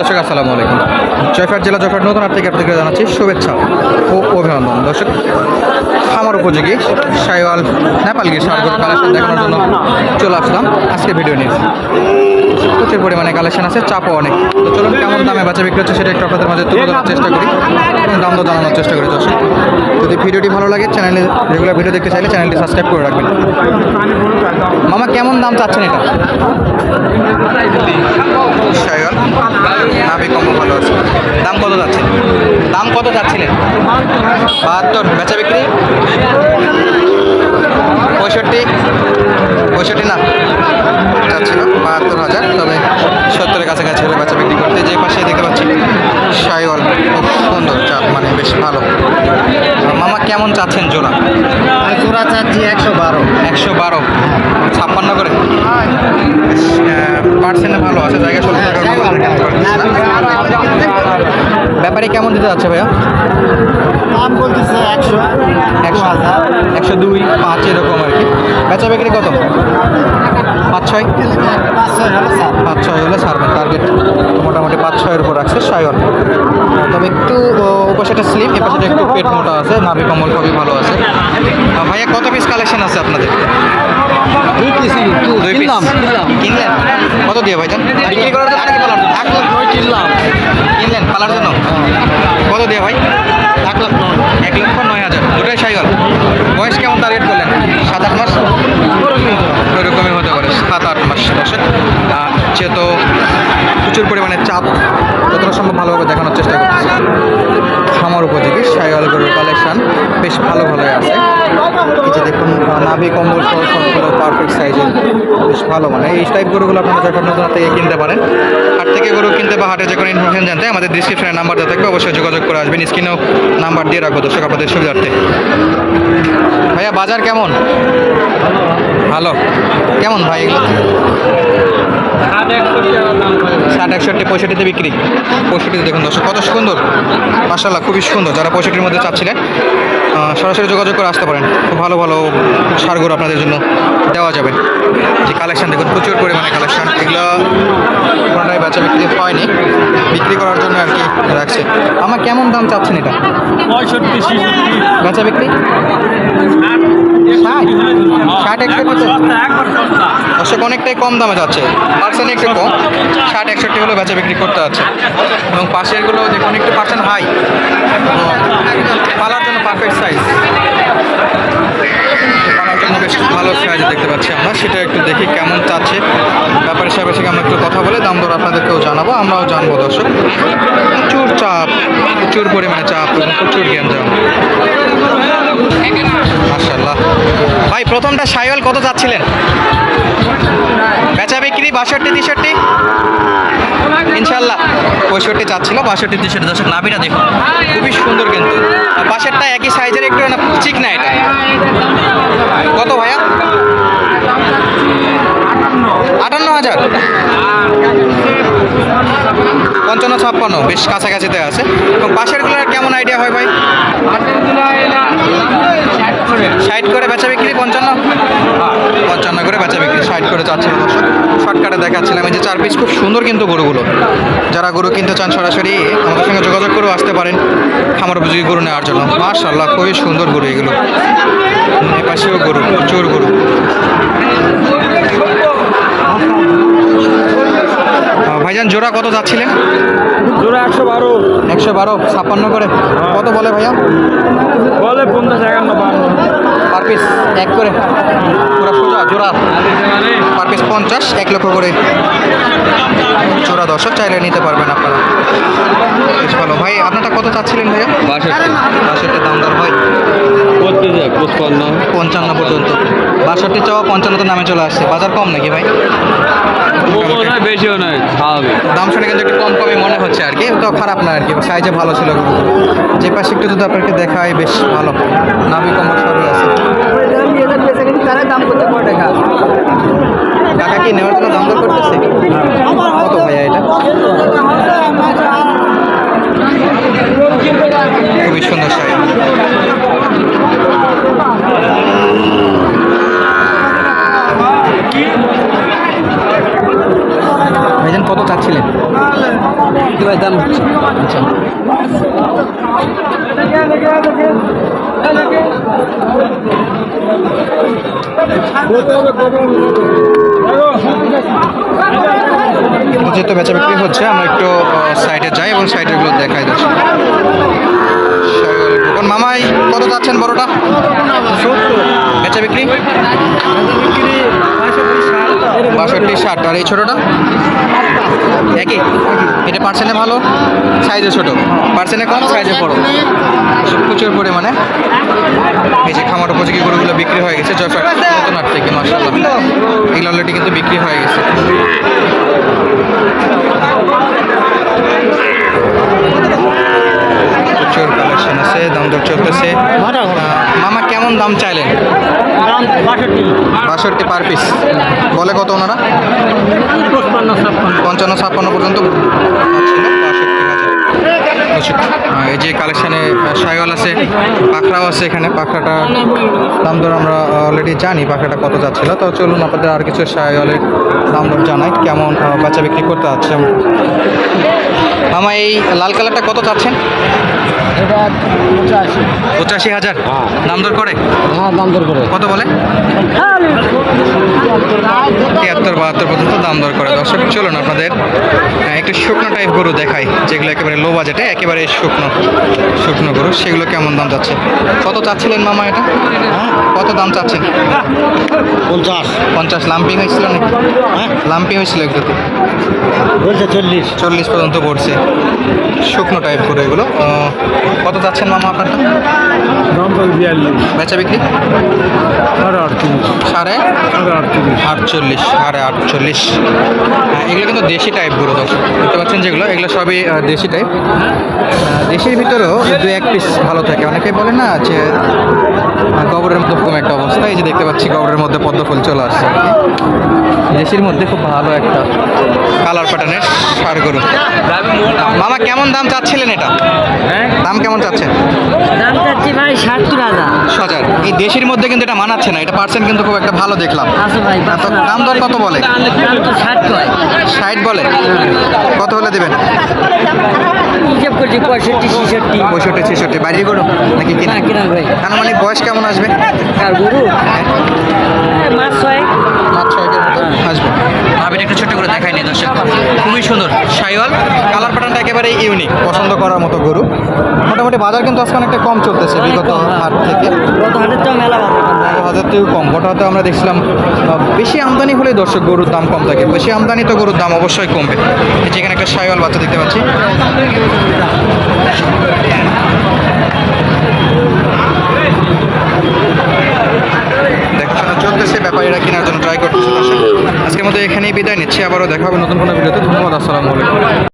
দর্শক, আসসালামু আলাইকুম। জয়ফাট জেলা জয়ফাট নতুন আর্থিক থেকে জানাচ্ছি, শুভেচ্ছা ও অভিনন্দন। দর্শক, খামার উপযোগী সাইওয়াল নেপালগির সারগুলো কালেকশন দেখানোর জন্য চলে আসলাম আজকে ভিডিও নিয়ে। প্রচুর পরিমাণে কালেকশন আছে, চাপও অনেক। তো চলুন, কেমন দামে বাচ্চা বিক্রি হচ্ছে, সেটা একটু আপনাদের মাঝে তুলে ধরার চেষ্টা করি। দাম দর জানানোর চেষ্টা করি দর্শক। যদি ভিডিওটি ভালো লাগে চ্যানেলে রেগুলার ভিডিও দেখতে চাইলে চ্যানেলটি সাবস্ক্রাইব করে রাখবেন। মামা, কেমন দাম চাচ্ছেন এটা? ভালো দাম কত যাচ্ছে? দাম কত যাচ্ছিলেন বাহাত্তর, বেচা বিক্রি? পঁয়ষট্টি? পঁয়ষট্টি না? যাচ্ছিল বাহাত্তর হাজার, তবে সত্তরের কাছাকাছি হলে বাচ্চা বিক্রি করতে যে পাশে দেখতে পাচ্ছি সাইওয়াল খুব সুন্দর চাপ মানে বেশ ভালো। কেমন চাচ্ছেন জোড়া? জোড়া চাচ্ছি একশো বারো। একশো বারো। ছাপ্পান্ন করে? পার্সেন্টে ভালো আছে জায়গা ষোলো। ব্যাপারে কেমন দিতে যাচ্ছে ভাইয়া? দাম বলতেছে একশো একশো। হাজার। একশো দুই পাঁচ এরকম আর কি। বেচা বিক্রি কত? পাঁচ ছয়? পাঁচ ছয় হলে পাঁচ ছয় হলে ছাড়বেন টার্গেট মোটামুটি পাঁচ ছয়ের উপর রাখছে সায়ন তবে একটু উপাশাটা স্লিম এ পাশে একটু পেট মোটা আছে নাভি কমল খুবই ভালো আছে। ভাইয়া কত পিস কালেকশন আছে আপনাদের? দুই পিস দুই পিস কিনলেন? কত দিয়ে ভাইজান? বিক্রি করার জন্য নাকি পালার জন্য এক লাখ নয় কিনলাম কিনলেন পালার জন্য? কত দিয়ে ভাই? এক লাখ নয়। এক লক্ষ নয় হাজার। দুটাই সাইকেল বয়স কেমন টার্গেট করলেন সাত আট মাস? ওইরকমই হতে পারে সাত আট মাস দশক। আহ, যেহেতু প্রচুর পরিমাণে চাপ যতটা সম্ভব ভালোভাবে দেখানোর চেষ্টা করতেছি। খামার উপযোগী সাইকেল গরুর কালেকশন বেশ ভালো ভালোই আছে। এই যে দেখুন, নাভি কম্বল সহ সবগুলো পারফেক্ট সাইজের বেশ ভালো মানে। এই টাইপ গরুগুলো আপনারা যখন নতুন থেকে কিনতে পারেন, হাট থেকে গরু কিনতে বা হাটে যে কোনো ইনফরমেশন জানতে আমাদের ডিসক্রিপশনে নাম্বার দেওয়া থাকবে, অবশ্যই যোগাযোগ করে আসবেন। স্ক্রিনেও নাম্বার দিয়ে রাখব দর্শক আপনাদের সুবিধার্থে। ভাইয়া, বাজার কেমন? ভালো। কেমন ভাই এগুলো? ষাট একষট্টি পঁয়ষট্টিতে বিক্রি। পঁয়ষট্টিতে দেখুন দর্শক কত সুন্দর। মাসাল্লাহ খুবই সুন্দর। যারা পঁয়ষট্টির মধ্যে চাচ্ছিলেন সরাসরি যোগাযোগ করে আসতে পারেন। খুব ভালো ভালো সারগুলো আপনাদের জন্য দেওয়া যাবে। যে কালেকশান দেখুন প্রচুর পরিমাণে কালেকশান। এগুলো কোনোটাই বেচা বিক্রি হয়নি। বিক্রি করার জন্য আর কি রাখছে। আমার কেমন দাম চাচ্ছেন এটা? পঁয়ষট্টি বেচা বিক্রি? ষাট? ষাট দর্শক অনেকটাই কম দামে যাচ্ছে। পার্সেন্ট একটু কম। ষাট, একষট্টি হলেও বেচা বিক্রি করতে যাচ্ছে এবং পাশেরগুলো দেখুন, একটু পার্সেন্ট হাই। পালার জন্য পারফেক্ট সাইজ পালার জন্য বেশ ভালো সাইজ দেখতে পাচ্ছি আমরা। সেটা একটু দেখি কেমন চাচ্ছে। ব্যাপারের সাহেবের সঙ্গে আমরা একটু কথা বলে দাম দর আপনাদেরকেও জানাব। আমরাও জানব দর্শক। প্রচুর চাপ, প্রচুর পরিমাণে চাপ প্রচুর জ্ঞান ভাই প্রথমটা সাইওয়াল কত যাচ্ছিলেন? বেচা বিক্রি বাষট্টি, তেষট্টি? ইনশাল্লাহ। পঁয়ষট্টি চাচ্ছিল, বাষট্টি, তেষট্টি দর্শক, নাভিটা দেখুন। খুবই সুন্দর কিন্তু। পাশেরটা একই সাইজের, একটু না চিক না এটা। কত ভাইয়া? আটান্ন হাজার। পঞ্চান্ন, ছাপ্পান্ন। বেশ কাছাকাছিতে আছে। এবং পাশেরগুলোর কেমন আইডিয়া হয় ভাই? ষাট করে বেচা বিক্রি করে বেচা বিক্রি ষাট করে চাচ্ছিল দর্শক। শর্টকাটে দেখাচ্ছিলাম এই যে চার পিস খুব সুন্দর কিন্তু গরুগুলো। যারা গরু কিনতে চান সরাসরি আমাদের সঙ্গে যোগাযোগ করেও আসতে পারেন। খামার উপযোগী গরু নেওয়ার জন্য। মার্শাল্লাহ খুবই সুন্দর গরু এগুলো। এপাশেও গরু প্রচুর গরু। ভাইজান জোড়া কত যাচ্ছিলেন জোড়া একশো বারো। একশো বারো ছাপ্পান্ন করে। কত বলে ভাইয়া? বলে পঞ্চাশ একান্ন পার পিস এক করে। জোড়া পার পিস পঞ্চাশ এক লক্ষ করে জোড়া দর্শক চাইলে নিতে পারবেন আপনারা। বেশ ভালো। ভাই আপনারটা কত চাচ্ছিলেন ভাইয়া? বাষট্টি। দাম দর যায় পঞ্চান্ন পর্যন্ত। বাষট্টি চাওয়া পঞ্চান্নতে নামে চলে আসছে। বাজার কম নাকি ভাই? বেশিও নয় স্বাভাবিক। দাম শুনে কিন্তু একটু কম কমই মনে হচ্ছে আর কি। তো খারাপ না আর কি। সাইজে ভালো ছিল। যে পাশে একটু যদি আপনাকে দেখায় বেশ ভালো। নামি কম্বল সবই আছে। টাকা কি নেওয়ার জন্য দাম দর করতেছে? কত ভাইয়া এটা? খুবই সুন্দর শাড়ি। ভাইজান কত চাচ্ছিলেন? কি ভাই দাম? আচ্ছা। যেহেতু বেচা বিক্রি হচ্ছে, আমরা একটু সাইডে যাই এবং সাইডেগুলো দেখাই কোন মামাই, কত যাচ্ছেন বড়টা? বেচা বিক্রি? বাষট্টি ষাট। আর এই ছোটোটা? একই? এটা পার্সেন্টে ভালো? সাইজে ছোট। পার্সেন্টে কম সাইজে বড়। প্রচুর পরিমাণে। এই যে খামার উপযোগী গরুগুলো বিক্রি হয়ে গেছে হাট থেকে মার্শাল্লাহ এগুলো অলরেডি কিন্তু বিক্রি হয়ে গেছে। প্রচুর কালেকশন আছে দাম দর চলতেছে। মামা কেমন দাম চাইলেন? বাষট্টি। পার পিস বলে কত ওনারা? পঞ্চান্ন ছাপ্পান্ন। পর্যন্ত। পাচ্ছিল, 62,000 দর্শক, আহ, এই যে কালেকশানে সাইওয়াল আছে পাখরাও আছে এখানে। পাখরাটা দাম দর আমরা অলরেডি জানি পাখরাটা কত যাচ্ছিল। তো চলুন আপনাদের আর কিছু সাইওয়ালের দাম দর জানাই কেমন বাচ্চা বিক্রি করতে যাচ্ছে। মামা এই লাল কালারটা কত চাচ্ছেন? এটা পঁচাশি। পঁচাশি হাজার? দাম দর করে? হ্যাঁ দাম দর করে। কত বলে? তিয়াত্তর বাহাত্তর পর্যন্ত দাম দর করে। দর্শক চলুন আপনাদের একটু শুকনো টাইপ গরু দেখাই যেগুলো একেবারে লো বাজেটে একেবারে শুকনো শুকনো গরু। সেগুলো কেমন দাম যাচ্ছে কত চাচ্ছিলেন মামা এটা? কত দাম চাচ্ছেন? পঞ্চাশ। পঞ্চাশ লাম্পিং হয়েছিল নাকি? হ্যাঁ। লাম্পিং হয়েছিল বলছে চল্লিশ। চল্লিশ পর্যন্ত পড়ছে। শুকনো টাইপ করে এগুলো। কত যাচ্ছেন মামা আপনারটা? বেচা বিক্রি? সাড়ে আটচল্লিশ। সাড়ে আটচল্লিশ। হ্যাঁ, এগুলো কিন্তু দেশি টাইপ গরু দর্শক। যেগুলো এগুলো সবই দেশি টাইপ দেশির ভিতরেও দু এক পিস ভালো থাকে। অনেকেই বলে না যে গোবরের মধ্যে কম একটা অবস্থা। এই যে দেখতে পাচ্ছি গোবরের মধ্যে পদ্ম ফুল চলে আসছে দেশির মধ্যে খুব ভালো একটা কালার প্যাটার্নের সার গরু। মামা কেমন দাম চাচ্ছিলেন এটা? হ্যাঁ? দাম কেমন চাচ্ছেন? দাম চাচ্ছি ভাই সত্তর হাজার। এই দেশির মধ্যে কিন্তু এটা মানাচ্ছে না। এটা পার্সেন্ট কিন্তু খুব একটা ভালো দেখলাম। দাম দর কত বলে। ষাট বলে? কত হলে দেবেন? হিসেব করছি পঁয়ষট্টি ছেষট্টি। পঁয়ষট্টি ছেষট্টি। বাড়ি গরু নাকি কিনা? কিনা ভাই আনুমানিক বয়স কেমন আসবে? আর গরু? মাস মাছ ছয়। ভাবির একটু ছোট্ট করে দেখাই নি দর্শক। খুবই সুন্দর। সাইওয়াল কালার প্যাটার্নটা একেবারে ইউনিক পছন্দ করার মতো গরু। মোটামুটি বাজার কিন্তু আজকে অনেকটা কম চলতেছে বিগত হাট থেকে। হাজার থেকেও কম। গোটা হাতে আমরা দেখছিলাম বেশি আমদানি হলে দর্শক গরুর দাম কম থাকে। বেশি আমদানি তো গরুর দাম অবশ্যই কমবে। যেখানে এখানে একটা সাইওয়াল বাচ্চা দেখতে পাচ্ছি দেখাশোনা চলতেছে ব্যাপারীরা কেনার জন্য ট্রাই করতেছে দর্শক। আজকের মতো এখানেই বিদায় নিচ্ছি আবারও দেখা হবে নতুন কোনো ভিডিওতে। ধন্যবাদ আসসালামু আলাইকুম।